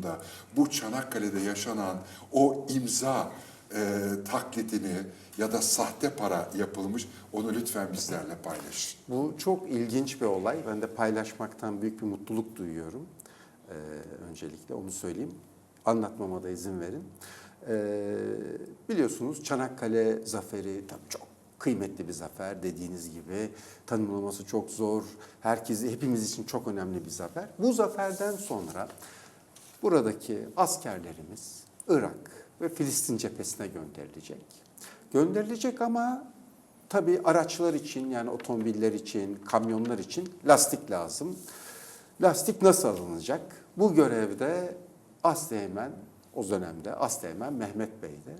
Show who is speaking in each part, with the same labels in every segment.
Speaker 1: dışında bu Çanakkale'de yaşanan o imza e, taklidini ya da sahte para yapılmış onu lütfen bizlerle paylaşın.
Speaker 2: Bu çok ilginç bir olay. Ben de paylaşmaktan büyük bir mutluluk duyuyorum. Ee, öncelikle onu söyleyeyim. Anlatmama da izin verin. Ee, biliyorsunuz Çanakkale zaferi tabii çok kıymetli bir zafer dediğiniz gibi. Tanımlaması çok zor. Herkesi, hepimiz için çok önemli bir zafer. Bu zaferden sonra buradaki askerlerimiz Irak ve Filistin cephesine gönderilecek. Gönderilecek ama tabii araçlar için yani otomobiller için, kamyonlar için lastik lazım. Lastik nasıl alınacak? Bu görevde Asteğmen o dönemde Asteğmen Mehmet Bey'de.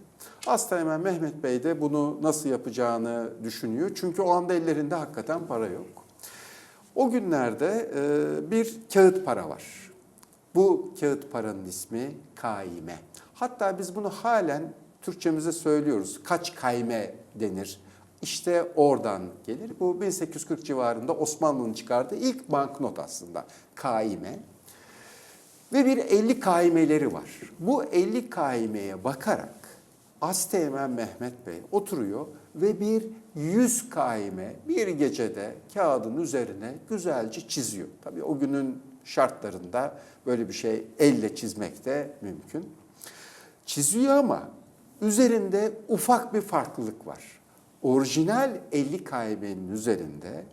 Speaker 2: Asteğmen Mehmet Bey de bunu nasıl yapacağını düşünüyor. Çünkü o anda ellerinde hakikaten para yok. O günlerde e, bir kağıt para var. Bu kağıt paranın ismi kaime. Hatta biz bunu halen Türkçemize söylüyoruz. Kaç kayme denir. İşte oradan gelir. Bu 1840 civarında Osmanlı'nın çıkardığı ilk banknot aslında. Kaime. Ve bir 50 kaimeleri var. Bu 50 kaimeye bakarak Asteğmen Mehmet Bey oturuyor ve bir 100 kaime bir gecede kağıdın üzerine güzelce çiziyor. Tabii o günün şartlarında böyle bir şey elle çizmek de mümkün. Çiziyor ama üzerinde ufak bir farklılık var. Orijinal 50 kaimenin üzerinde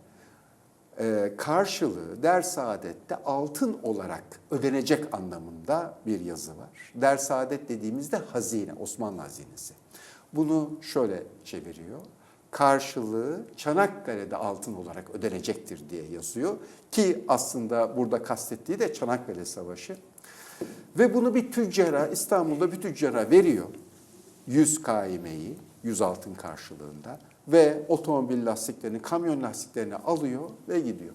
Speaker 2: e, karşılığı der saadette altın olarak ödenecek anlamında bir yazı var. Der saadet dediğimizde hazine, Osmanlı hazinesi. Bunu şöyle çeviriyor. Karşılığı Çanakkale'de altın olarak ödenecektir diye yazıyor. Ki aslında burada kastettiği de Çanakkale Savaşı. Ve bunu bir tüccara, İstanbul'da bir tüccara veriyor. 100 kaimeyi, 100 altın karşılığında ve otomobil lastiklerini, kamyon lastiklerini alıyor ve gidiyor.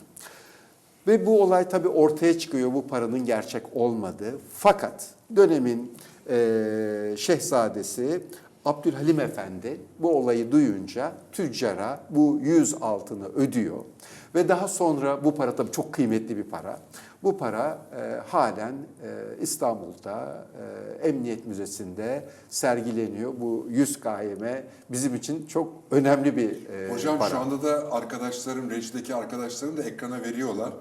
Speaker 2: Ve bu olay tabii ortaya çıkıyor bu paranın gerçek olmadığı. Fakat dönemin eee şehzadesi Abdülhalim Efendi bu olayı duyunca tüccara bu 100 altını ödüyor. Ve daha sonra bu para tabii çok kıymetli bir para. Bu para e, halen e, İstanbul'da e, Emniyet Müzesi'nde sergileniyor. Bu 100 kaime bizim için çok önemli bir e,
Speaker 1: Hocam
Speaker 2: para.
Speaker 1: şu anda da arkadaşlarım, rejideki arkadaşlarım da ekrana veriyorlar.